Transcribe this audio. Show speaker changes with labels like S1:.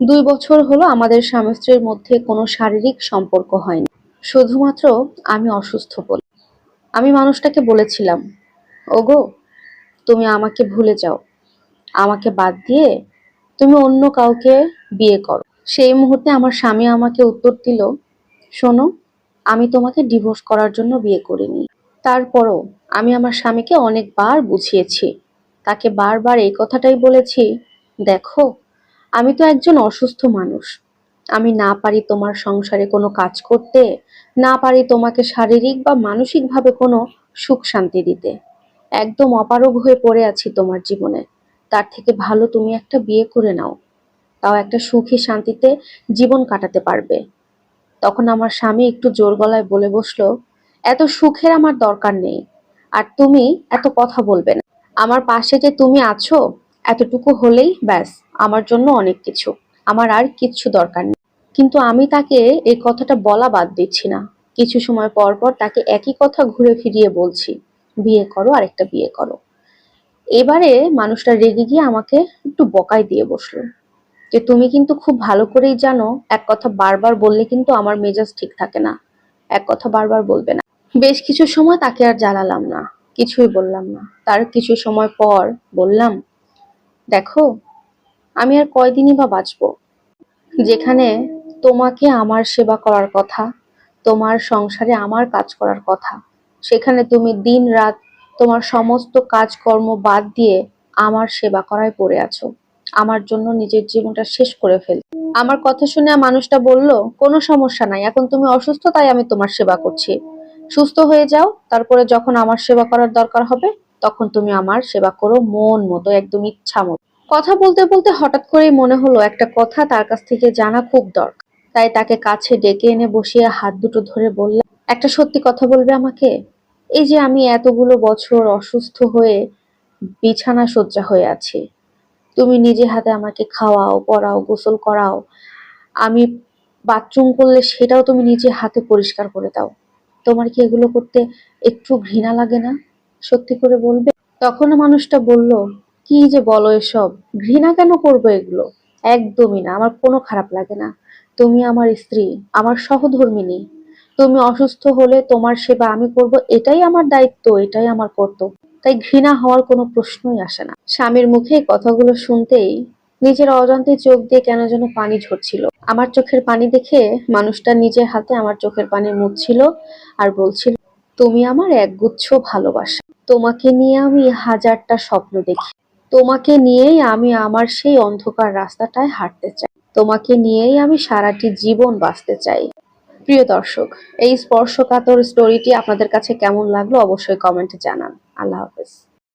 S1: দুই বছর হলো আমাদের স্বামী স্ত্রীর মধ্যে কোনো শারীরিক সম্পর্ক হয়নি। শুধুমাত্র আমি অসুস্থ বলে। আমি মানুষটাকে বলেছিলাম, ওগো, তুমি আমাকে ভুলে যাও। আমাকে বাদ দিয়ে তুমি অন্য কাউকে বিয়ে করো। সেই মুহূর্তে আমার স্বামী আমাকে উত্তর দিল, শোনো, আমি তোমাকে ডিভোর্স করার জন্য বিয়ে করিনি। তারপরও আমি আমার স্বামীকে অনেকবার বুঝিয়েছি। তাকে বারবার এই কথাটাই বলেছি, দেখো আমি তো একজন অসুস্থ মানুষ। আমি না পারি তোমার সংসারে কোনো কাজ করতে, না পারি তোমাকে শারীরিক বা মানসিকভাবে কোনো সুখ শান্তি দিতে। একদম অপারগ হয়ে পড়ে আছি তোমার জীবনে। তার থেকে ভালো তুমি একটা বিয়ে করে নাও। তাও একটা সুখী শান্তিতে জীবন কাটাতে পারবে। তখন আমার স্বামী একটু জোর গলায় বলে বসল, এত সুখের আমার দরকার নেই। আর তুমি এত কথা বলবে না। আমার পাশে যে তুমি আছো এতটুকু হলেই ব্যাস, আমার জন্য অনেক কিছু। আমার আর কিচ্ছু দরকার নেই। কিন্তু আমি তাকে এই কথাটা বলা বাদ দিচ্ছি না। কিছু সময় পর পর তাকে একই কথা ঘুরে ফিরিয়ে বলছি, বিয়ে করো, আরেকটা বিয়ে করো। এবারে মানুষটা রেগে গিয়ে আমাকে একটু বকাই দিয়ে বসল যে, তুমি কিন্তু খুব ভালো করেই জানো, এক কথা বারবার বললে কিন্তু আমার মেজাজ ঠিক থাকে না। এক কথা বারবার বলবে না। বেশ কিছু সময় তাকে আর জ্বালালাম না, কিছুই বললাম না। তার কিছু সময় পর বললাম দেখো, আমি আর কয়দিনই বা বাঁচবো? যেখানে তোমাকে আমার সেবা করার কথা, তোমার সংসারে আমার কাজ করার কথা, সেখানে তুমি দিন রাত তোমার সমস্ত কাজকর্ম বাদ দিয়ে আমার সেবা করায় পড়ে আছো। আমার জন্য নিজের জীবনটা শেষ করে ফেল। আমার কথা শুনে মানুষটা বলল, কোনো সমস্যা নাই, এখন তুমি অসুস্থ, তাই আমি তোমার সেবা করছি। সুস্থ হয়ে যাও, তারপরে যখন আমার সেবা করার দরকার হবে তখন তুমি আমার সেবা করো মন মতো, একদম ইচ্ছা মতো। কথা বলতে বলতে হঠাৎ করেই মনে হলো একটা কথা তার কাছ থেকে জানা খুব দরকার। তাই তাকে কাছে ডেকে এনে বসিয়ে হাত দুটো ধরে বললাম, একটা সত্যি কথা বলবে আমাকে? এই যে আমি এতগুলো বছর অসুস্থ হয়ে বিছানা শয্যা হয়ে আছি। তুমি নিজে হাতে আমাকে খাওয়াও, পড়াও, গোসল করাও। আমি বাথরুম করলে সেটাও তুমি নিজে হাতে পরিষ্কার করে দাও। তোমার কি এগুলো করতে একটু ঘৃণা লাগে না? সত্যি করে বলবে? তখন মানুষটা বলল, কি যে বলো এসব? ঘৃণা কেন করব এগুলো? একদমই না, আমার কোনো খারাপ লাগে না। তুমি আমার স্ত্রী, আমার সহধর্মিনী। তুমি অসুস্থ হলে তোমার সেবা আমি করব, এটাই আমার দায়িত্ব, এটাই আমার কর্তব্য। তাই ঘৃণা হওয়ার কোনো প্রশ্নই আসে না। স্বামীর মুখে কথাগুলো শুনতেই নিজের অজান্তে চোখ দিয়ে কেন যেন পানি ঝরছিল। আমার চোখের পানি দেখে মানুষটা নিজের হাতে আমার চোখের পানি মুছছিল আর বলছিল, তুমি আমার একগুচ্ছ ভালোবাসা। তোমাকে নিয়ে আমি হাজারটা স্বপ্ন দেখি। তোমাকে নিয়েই আমি আমার সেই অন্ধকার রাস্তাটায় হাঁটতে চাই। তোমাকে নিয়েই আমি সারাটি জীবন বাঁচতে চাই। প্রিয় দর্শক, এই স্পর্শকাতর স্টোরিটি আপনাদের কাছে কেমন লাগল অবশ্যই কমেন্টে জানান। আল্লাহ হাফেজ।